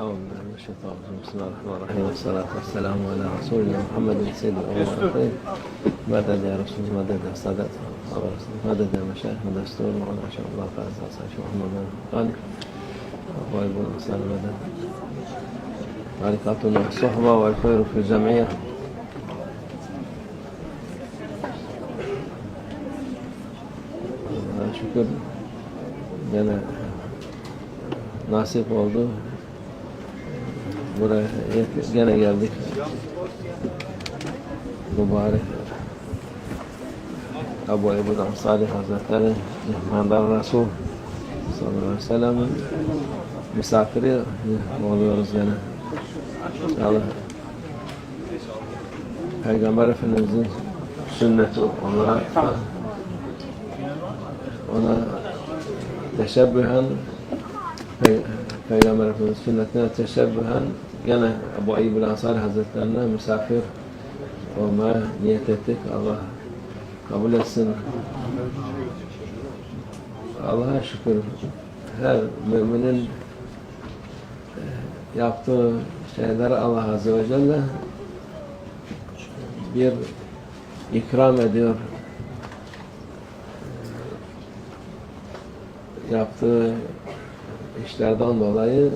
Euzubillahimineşşeytanirracim. Bismillahirrahmanirrahim. Vessalatu vesselamu ala Resulina Muhammedin seyyidil evvelin. Medet ya Resulü, medet ya Sadat. Medet ya Meşayih, medet Stur, medet Şahullah, Fazla, Saşı, Muhammedin. Ali. Vaybun, Aslan, medet. Tarikatun ve sohba ve hayru fi cemiyye. Şükür. Gene nasip oldu. Buraya gene geldik. Mübarek Ebu Ebu Ansari Hazretleri Mehmet Resul sallallahu aleyhi ve sellem'in misafiri oluyoruz gene. İnşallah Peygamber Efendimiz'in sünneti olarak ona teşebbühen Pey- Peygamber Efendimiz sünnetine teşebbühen gene Ebu Eyyub Ansari Hazretlerine misafir olmaya niyet ettik. Allah kabul etsin. Allah'a şükür her müminin e, yaptığı şeyleri Allah Azze ve Celle bir ikram ediyor. yaptığı işlerden dolayı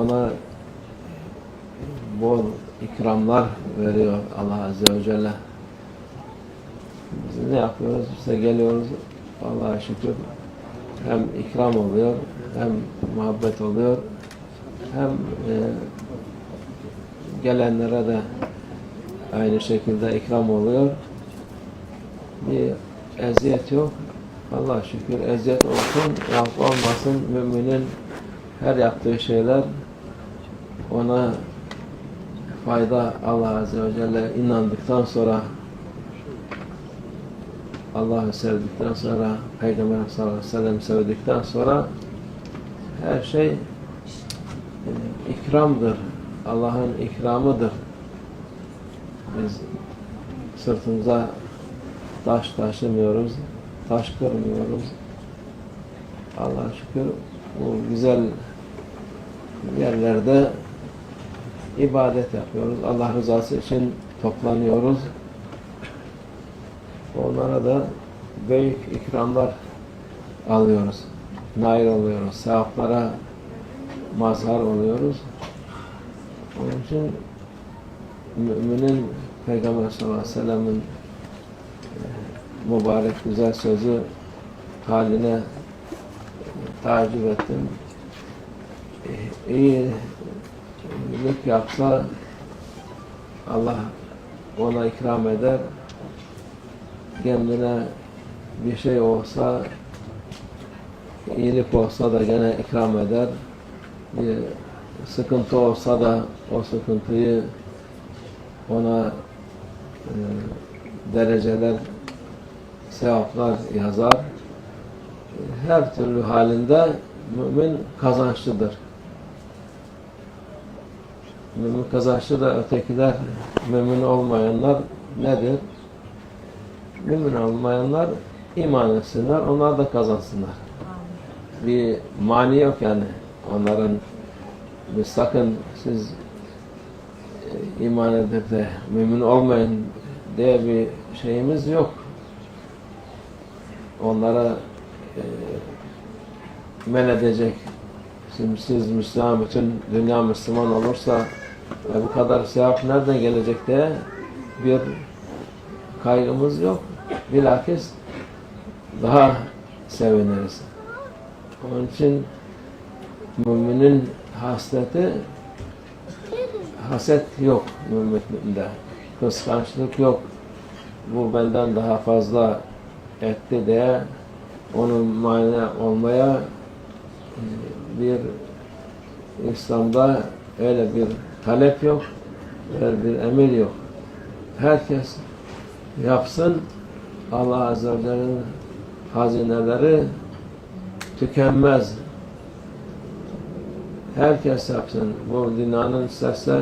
ona bol ikramlar veriyor Allah Azze ve Celle. Biz ne yapıyoruz? İşte geliyoruz Allah'a şükür hem ikram oluyor hem muhabbet oluyor hem e, gelenlere de aynı şekilde ikram oluyor. Bir eziyet yok. Allah şükür eziyet olsun, yap olmasın müminin her yaptığı şeyler ona fayda Allah Azze ve Celle inandıktan sonra Allah'ı sevdikten sonra Peygamber sallallahu aleyhi ve sellem sevdikten sonra her şey e, ikramdır. Allah'ın ikramıdır. Biz sırtımıza taş taşımıyoruz, taş kırmıyoruz. Allah'a şükür bu güzel yerlerde ibadet yapıyoruz. Allah rızası için toplanıyoruz. Onlara da büyük ikramlar alıyoruz. Nail oluyoruz. Sevaplara mazhar oluyoruz. Onun için müminin Peygamber sallallahu aleyhi ve sellem'in e, mübarek güzel sözü haline tacip ettim. E, İyilik yapsa Allah ona ikram eder. Kendine bir şey olsa iyilik olsa da gene ikram eder. Bir sıkıntı olsa da o sıkıntıyı ona e, dereceler, sevaplar yazar. Her türlü halinde mümin kazançlıdır. Mümin kazançlı da ötekiler, mümin olmayanlar nedir? Mümin olmayanlar iman etsinler, onlar da kazansınlar. Bir mani yok yani onların bir sakın siz e, iman edip de mümin olmayın diye bir şeyimiz yok. Onlara e, men edecek şimdi siz Müslüman, bütün dünya Müslüman olursa e, bu kadar sevap nereden gelecek diye bir kaygımız yok. Bilakis daha seviniriz. Onun için müminin hasleti haset yok müminde. Kıskançlık yok. Bu benden daha fazla etti diye onun mani olmaya bir İslam'da öyle bir talep yok, bir emir yok. Herkes yapsın, Allah Azze ve Celle'nin hazineleri tükenmez. Herkes yapsın. Bu dünyanın isterse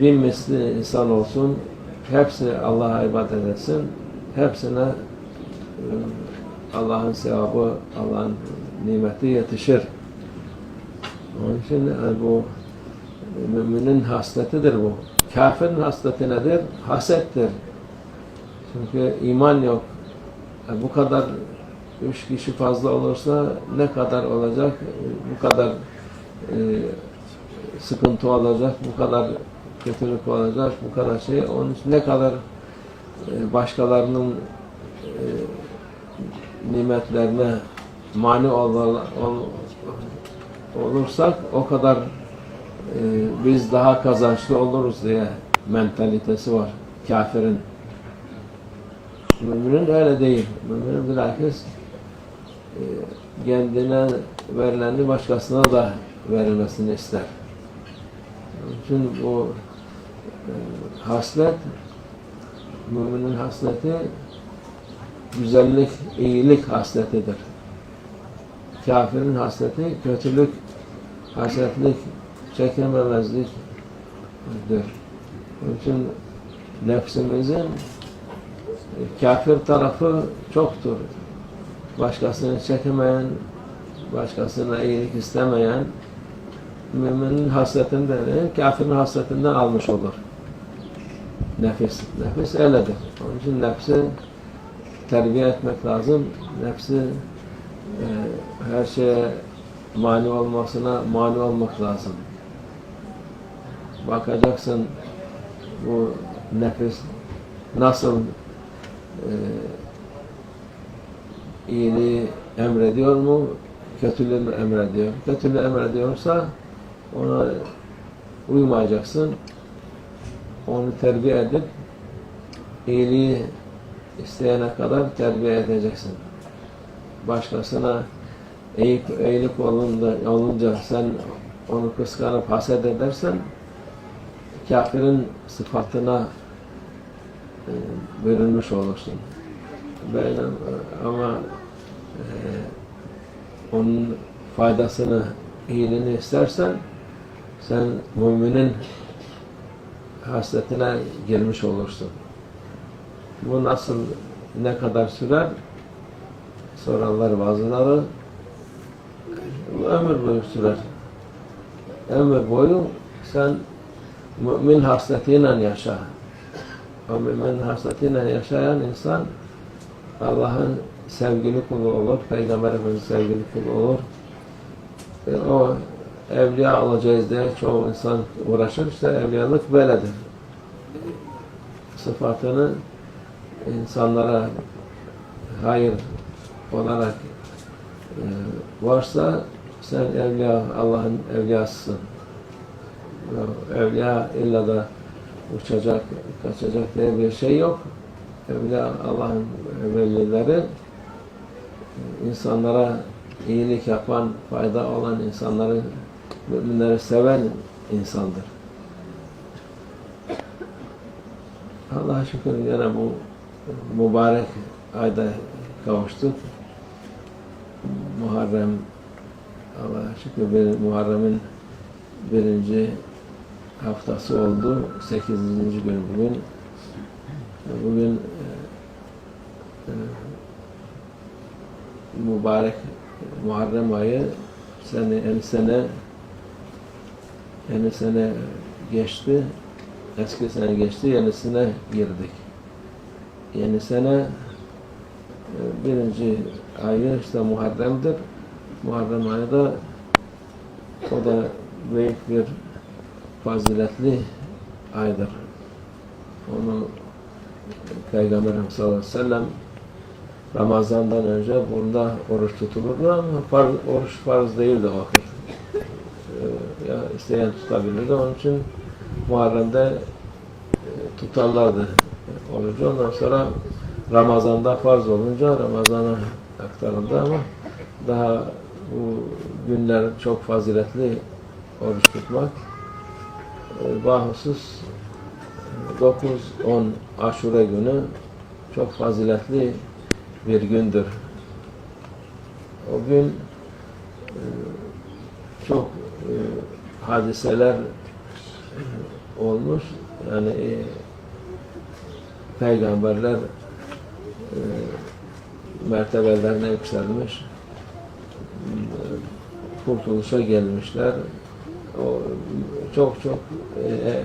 bin misli insan olsun. Hepsi Allah'a ibadet etsin. Hepsine e, Allah'ın sevabı, Allah'ın nimeti yetişir. Onun için e, bu müminin hasletidir bu. Kafirin hasleti nedir? Hasettir. Çünkü iman yok. E, bu kadar üç kişi fazla olursa ne kadar olacak? E, Bu kadar e, sıkıntı olacak, bu kadar kötülük olacak, bu kadar şey. Onun için ne kadar e, başkalarının e, nimetlerine mani ol, ol- olursak o kadar biz daha kazançlı oluruz diye mentalitesi var kafirin. Müminin öyle değil. Müminin bilakis e, kendine verileni başkasına da verilmesini ister. Onun için bu e, haslet müminin hasleti güzellik, iyilik hasletidir. Kafirin hasleti kötülük, hasetlik, çekememezliktir. Onun için nefsimizin e, kafir tarafı çoktur. Başkasını çekemeyen, başkasına iyilik istemeyen, müminin hasletinden, kafirin hasletinden almış olur. Nefis, nefis öyledir. Onun için nefsi terbiye etmek lazım. Nefsi e, her şeye mani olmasına mani olmak lazım. Bakacaksın bu nefis nasıl e, iyiliği emrediyor mu, kötülüğü mü emrediyor? Kötülüğü emrediyorsa ona uymayacaksın. Onu terbiye edip iyiliği isteyene kadar terbiye edeceksin. Başkasına eğik, eğilik olunca, olunca sen onu kıskanıp haset edersen kafirin sıfatına e, bürünmüş olursun. Böyle ama e, onun faydasını, iyiliğini istersen sen müminin hasletine girmiş olursun. Bu nasıl, ne kadar sürer? Sorarlar bazıları. Ömür boyu sürer. Ömür boyu sen mümin hasletiyle yaşa. O mümin hasletiyle yaşayan insan Allah'ın sevgili kulu olur, Peygamber Efendimiz sevgili kulu olur. E, o evliya olacağız diye çoğu insan uğraşır. İşte evliyalık böyledir. Sıfatını insanlara hayır olarak e, varsa sen evliya, Allah'ın evliyasısın. Ya, Evliya illa da uçacak, kaçacak diye bir şey yok. Evliya Allah'ın velileri insanlara iyilik yapan, fayda olan insanları, müminleri seven insandır. Allah'a şükür yine bu mübarek ayda kavuştuk. Muharrem Allah'a şükür bir, Muharrem'in birinci haftası oldu. Sekizinci gün bugün. Bugün e, e, mübarek Muharrem ayı sene, yeni sene yeni sene geçti. Eski sene geçti, yenisine girdik. Yeni sene e, birinci ayı işte Muharrem'dir. Muharrem ayı da o da büyük bir faziletli aydır. Onu Peygamberimiz sallallahu aleyhi ve sellem Ramazan'dan önce bunda oruç tutulurdu ama farz, oruç farz değildi o vakit. Ee, ya isteyen tutabilirdi. Onun için Muharrem'de e, tutarlardı orucu. Ondan sonra Ramazan'da farz olunca Ramazan'a aktarıldı ama daha bu günler çok faziletli oruç tutmak. E, Bahusus 9-10 aşure günü çok faziletli bir gündür. O gün e, çok e, hadiseler e, olmuş. Yani peygamberler mertebelerine yükselmiş. kurtuluşa gelmişler. O çok çok e,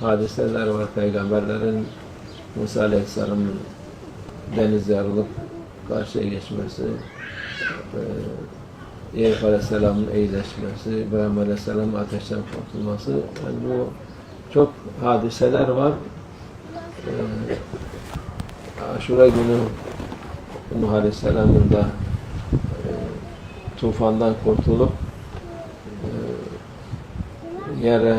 hadiseler var peygamberlerin Musa Aleyhisselam'ın deniz yarılıp karşıya geçmesi, e, Eyüp Aleyhisselam'ın iyileşmesi, İbrahim Aleyhisselam'ın ateşten kurtulması. Yani bu çok hadiseler var. E, Aşura günü Nuh Aleyhisselam'ın da e, tufandan kurtulup yere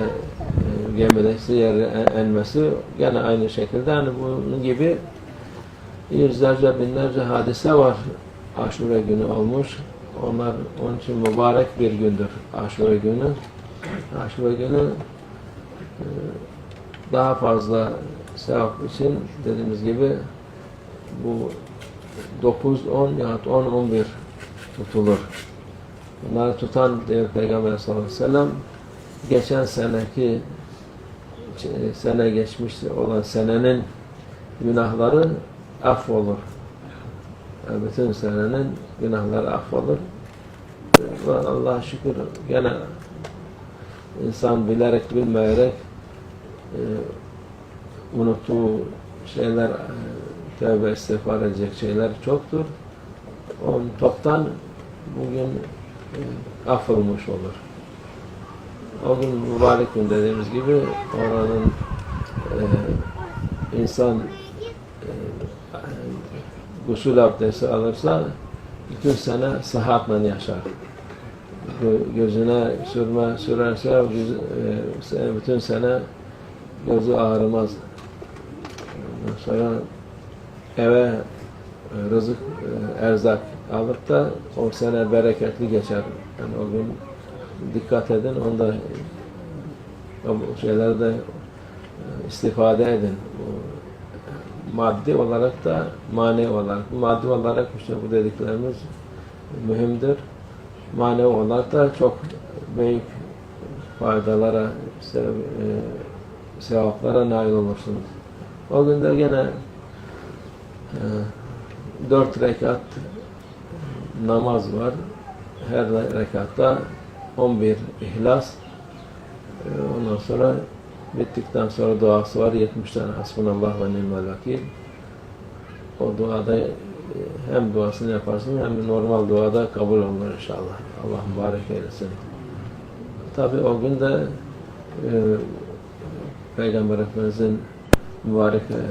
gemidesi yere en- enmesi gene aynı şekilde yani bunun gibi yüzlerce binlerce hadise var Aşure günü olmuş. Onlar onun için mübarek bir gündür Aşure günü. Aşure günü e, daha fazla sevap için dediğimiz gibi bu 9, 10 yahut 10, 11 tutulur. Bunları tutan diyor Peygamber sallallahu aleyhi ve sellem geçen seneki e, sene geçmiş olan senenin günahları affolur. Yani bütün senenin günahları affolur. Ve Allah'a şükür gene insan bilerek bilmeyerek e, unuttuğu şeyler e, tövbe istiğfar edecek şeyler çoktur. Onun toptan bugün e, affolmuş olur. O gün mübarek gün dediğimiz gibi oranın e, insan e, gusül abdesti alırsa bütün sene sıhhatle yaşar. Gö- Gözüne sürme sürerse e, bütün sene gözü ağrımaz. Ondan sonra eve e, rızık, e, erzak alıp da o sene bereketli geçer. Yani o gün dikkat edin, onda o şeylerde e, istifade edin. Bu, e, maddi olarak da manevi olarak. Maddi olarak işte bu dediklerimiz mühimdir. Manevi olarak da çok büyük faydalara, e, sevaplara nail olursunuz. O gün de gene dört rekat namaz var. Her rekatta 11 ihlas. E, Ondan sonra bittikten sonra duası var. 70 tane hasbunallah ve ni'mel vakil. O duada e, hem duasını yaparsın hem normal duada kabul olur inşallah. Allah mübarek eylesin. Tabi o gün de e, Peygamber Efendimizin mübarek e,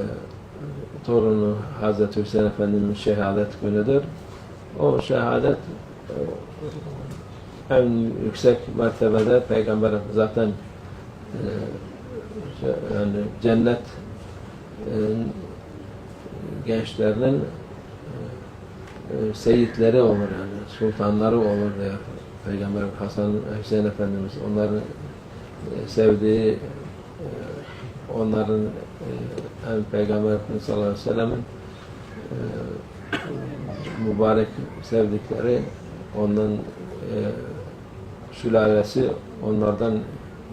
torunu Hazreti Hüseyin Efendimizin şehadet günüdür. O şehadet e, en yüksek mertebede Peygamber zaten e, şey- yani cennet e, gençlerinin e, seyitleri olur yani sultanları olur diyor Peygamber Hasan Hüseyin Efendimiz onların e, sevdiği e, onların e, hem Peygamber sallallahu aleyhi ve sellem'in e, mübarek sevdikleri ondan e, sülalesi onlardan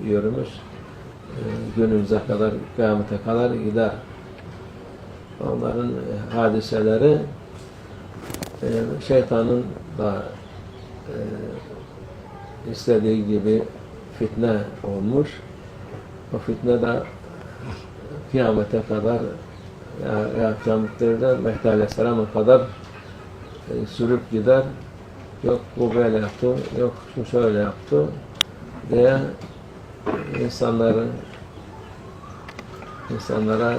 yürümüş e, günümüze kadar kıyamete kadar gider. Onların e, hadiseleri e, şeytanın da e, istediği gibi fitne olmuş. O fitne de kıyamete kadar ya, ya kıyametlerden Mehdi Aleyhisselam'a kadar e, sürüp gider. Yok bu böyle yaptı, yok şu şöyle yaptı diye insanları insanlara e,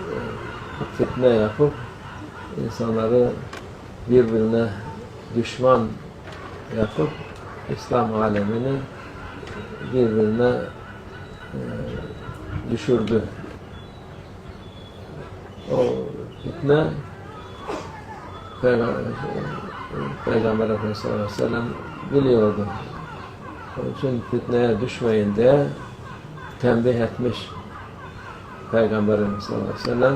e, fitne yapıp insanları birbirine düşman yapıp İslam alemini birbirine e, düşürdü. O fitne Peygamber, Peygamber Efendimiz sallallahu biliyordu. Onun için fitneye düşmeyin diye tembih etmiş Peygamberimiz sallallahu aleyhi ve sellem.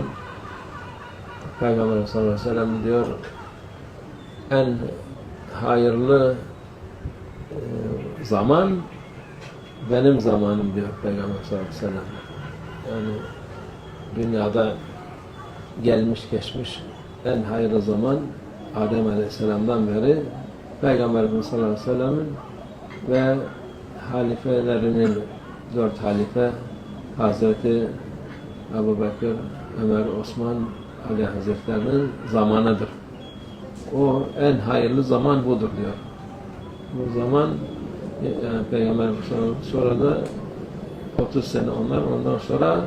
Peygamber sallallahu aleyhi ve sellem diyor en hayırlı e, zaman benim zamanım diyor Peygamber sallallahu aleyhi. Yani dünyada gelmiş geçmiş en hayırlı zaman Adem Aleyhisselam'dan beri Peygamberimiz sallallahu aleyhi ve sellem'in ve halifelerinin dört halife Hazreti Ebu Bekir, Ömer, Osman, Ali Hazretlerinin zamanıdır. O en hayırlı zaman budur diyor. Bu zaman yani Peygamber sonra da 30 sene onlar ondan sonra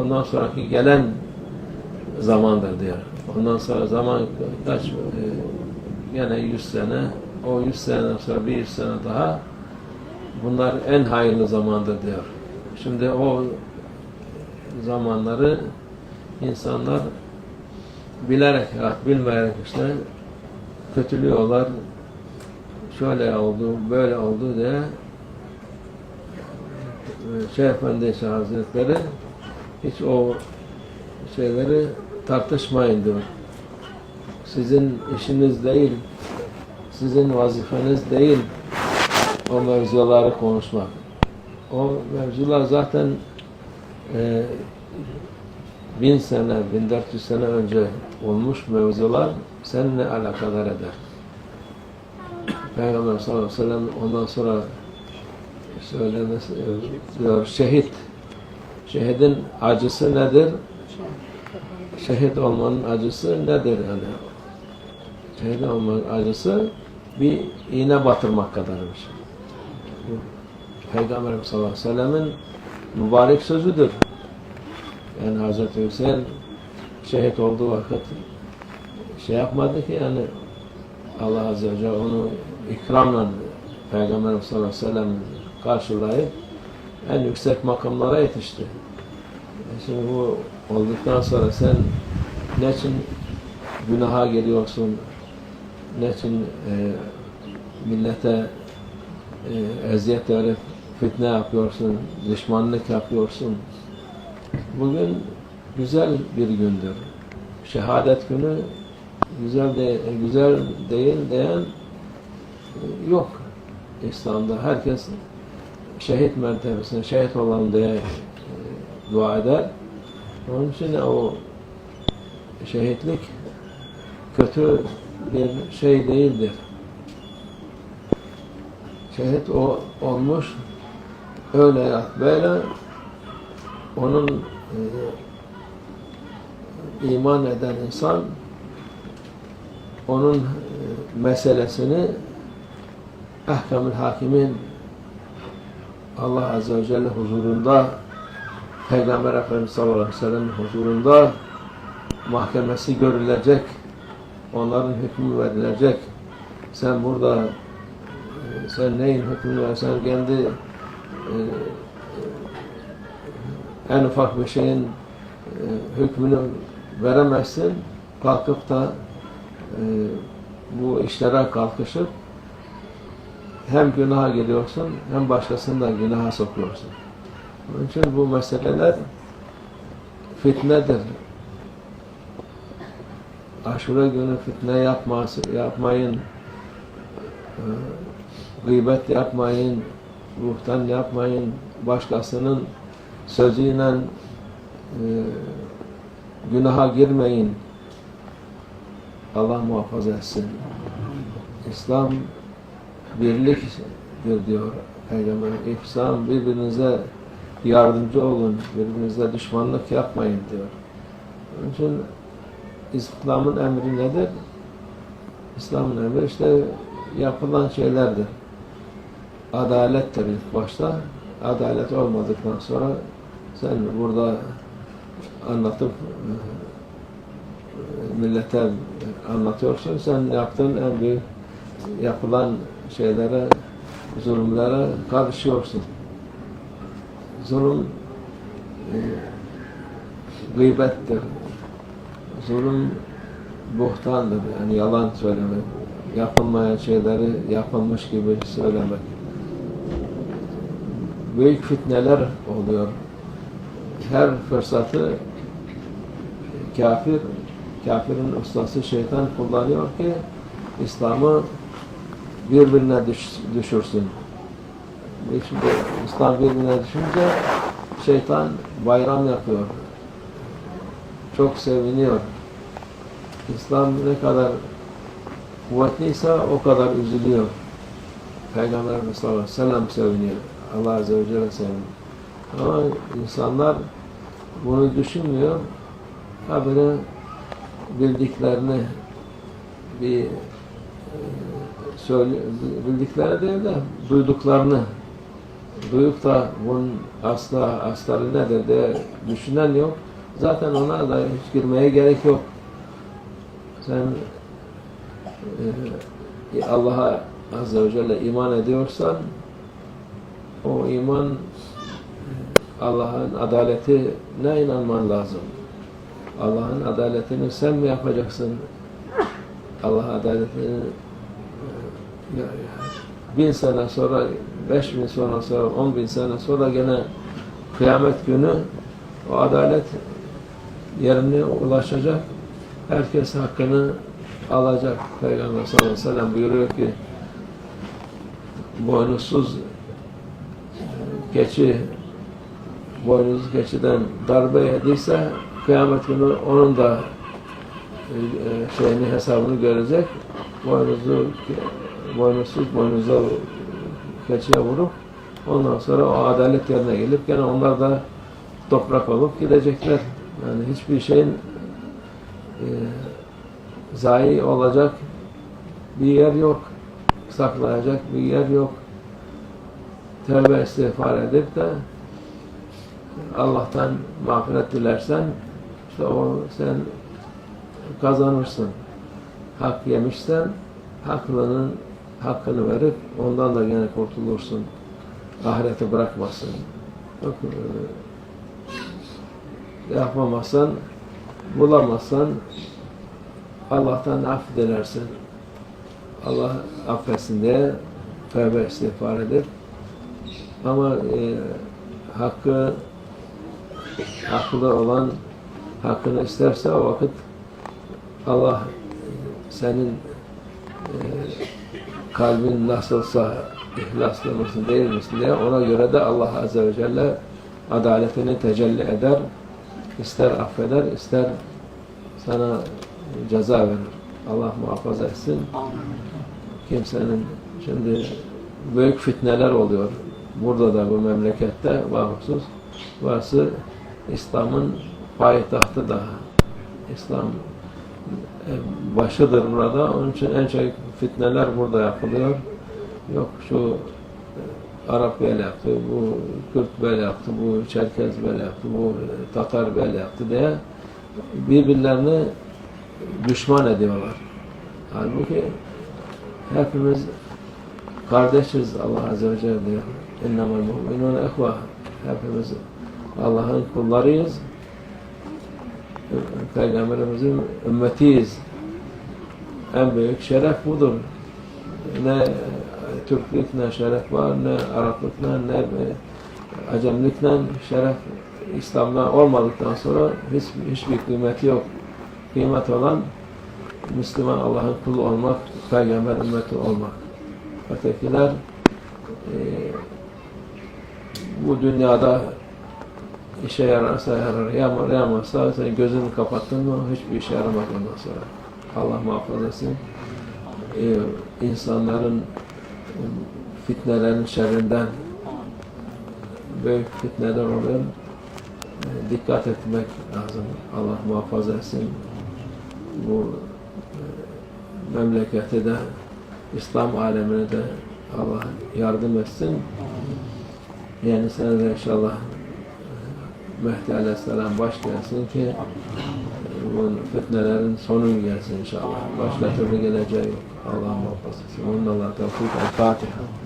ondan sonraki gelen zamandır diyor. Ondan sonra zaman kaç e, gene 100 sene o 100 seneden sonra bir 100 sene daha bunlar en hayırlı zamandır diyor. Şimdi o zamanları insanlar bilerek, ya bilmeyerek işte kötülüyorlar. Şöyle oldu, böyle oldu diye Şeyh Efendi Hazretleri hiç o şeyleri tartışmayın diyor. Sizin işiniz değil, sizin vazifeniz değil o mevzuları konuşmak. O mevzular zaten e, bin sene, 1400 sene önce olmuş mevzular seninle alakadar eder. Peygamber sallallahu aleyhi ve sellem ondan sonra söylemesi diyor şehit. Şehidin acısı nedir? Şehit olmanın acısı nedir yani? Şehit olmanın acısı bir iğne batırmak kadarmış. Bu Peygamber sallallahu aleyhi ve sellemin mübarek sözüdür. Yani Hazreti Hüseyin şehit olduğu vakit şey yapmadı ki yani Allah Azze ve Celle onu ikramla Peygamber sallallahu aleyhi ve sellem karşılayıp en yüksek makamlara yetişti. E Şimdi bu olduktan sonra sen ne için günaha geliyorsun, ne için e, millete e, eziyet verip fitne yapıyorsun, düşmanlık yapıyorsun. Bugün güzel bir gündür. Şehadet günü güzel de güzel değil diyen e, yok. İslam'da herkes şehit mertebesine şehit olan diye e, dua eder. Onun için o şehitlik kötü bir şey değildir. Şehit o olmuş öyle ya böyle onun e, iman eden insan onun e, meselesini Ahkamül Hakimin Allah Azze ve Celle huzurunda Peygamber Efendimiz sallallahu aleyhi ve sellem huzurunda mahkemesi görülecek onların hükmü verilecek sen burada e, sen neyin hükmünü ver sen kendi e, en ufak bir şeyin e, hükmünü veremezsin kalkıp da e, bu işlere kalkışıp hem günaha geliyorsun hem başkasını da günaha sokuyorsun. Onun için bu meseleler fitnedir. Aşure günü fitne yapmaz, yapmayın, e, gıybet yapmayın, ruhtan yapmayın, başkasının sözüyle e, günaha girmeyin. Allah muhafaza etsin. İslam birliktir diyor Peygamber. İhsan birbirinize yardımcı olun, birbirinize düşmanlık yapmayın diyor. Onun için İslam'ın emri nedir? İslam'ın emri işte yapılan şeylerdir. Adalettir ilk başta. Adalet olmadıktan sonra sen burada anlatıp e, millete anlatıyorsun. Sen yaptığın en büyük yapılan şeylere, zulümlere karışıyorsun. Zulüm e, gıybettir. Zulüm buhtandır. Yani yalan söylemek. Yapılmayan şeyleri yapılmış gibi söylemek. Büyük fitneler oluyor. Her fırsatı kafir, kafirin ustası şeytan kullanıyor ki İslam'ı birbirine düş, düşürsün. Şimdi İslam birbirine düşünce şeytan bayram yapıyor. Çok seviniyor. İslam ne kadar kuvvetliyse o kadar üzülüyor. Peygamberimiz sallallahu aleyhi ve sellem seviniyor. Allah Azze ve Celle seviniyor. Ama insanlar bunu düşünmüyor. Ha böyle bildiklerini bir e, söyle, bildikleri değil de duyduklarını duyup da bunun asla astarı nedir diye düşünen yok. Zaten ona da hiç girmeye gerek yok. Sen e, Allah'a Azze ve Celle iman ediyorsan o iman Allah'ın adaletine inanman lazım. Allah'ın adaletini sen mi yapacaksın? Allah adaletini e, bin sene sonra, beş bin sonra sonra, on bin sene sonra gene kıyamet günü o adalet yerine ulaşacak. Herkes hakkını alacak. Peygamber sallallahu aleyhi ve sellem buyuruyor ki boynuzsuz keçi boynuzlu keçiden darbe yediyse kıyamet günü onun da e, şeyini hesabını görecek. Boynuzlu boynuzsuz boynuzlu keçiye vurup ondan sonra o adalet yerine gelip gene onlar da toprak olup gidecekler. Yani hiçbir şeyin e, zayi olacak bir yer yok. Saklayacak bir yer yok. Tövbe istiğfar edip de Allah'tan mağfiret dilersen işte o sen kazanırsın. Hak yemişsen haklının hakkını verip ondan da gene kurtulursun. Ahireti bırakmasın. Yok, e, yapamazsan bulamazsan Allah'tan af dilersin. Allah affetsin diye tövbe istiğfar edip ama e, hakkı haklı olan hakkını isterse o vakit Allah senin e, kalbin nasılsa ihlaslı mısın değil misin diye ona göre de Allah Azze ve Celle adaletini tecelli eder ister affeder ister sana ceza verir. Allah muhafaza etsin. Kimsenin şimdi büyük fitneler oluyor. Burada da bu memlekette bahusuz. Burası İslam'ın payitahtı da. İslam başıdır burada. Onun için en çok fitneler burada yapılıyor. Yok şu e, Arap böyle yaptı, bu Kürt böyle yaptı, bu Çerkez böyle yaptı, bu Tatar böyle yaptı diye birbirlerini düşman ediyorlar. Halbuki hepimiz kardeşiz Allah Azze ve Celle diyor. İnnemel mu'minun ehva. Hepimiz Allah'ın kullarıyız. Peygamberimizin ümmetiyiz. En büyük şeref budur. Ne Türklük ne şeref var, ne Araplıkla, ne Acemlikle şeref İslam'da olmadıktan sonra hiç, hiçbir kıymeti yok. Kıymet olan Müslüman Allah'ın kulu olmak, peygamber ümmeti olmak. Ötekiler e, bu dünyada işe yararsa yarar, yağmur yağmazsa sen gözünü kapattın mı hiçbir işe yaramaz ondan sonra. Allah muhafaza etsin. Ee, insanların e, fitnelerin şerrinden büyük fitneler oluyor. Ee, dikkat etmek lazım. Allah muhafaza etsin. Bu e, memleketi de İslam alemine de Allah yardım etsin. Yani sene de inşallah Mehdi Aleyhisselam baş gelsin ki e, bu fitnelerin sonu gelsin inşallah. Başka türlü geleceği yok. Allah muhafaza. Onunla Allah tevfik. El Fatiha.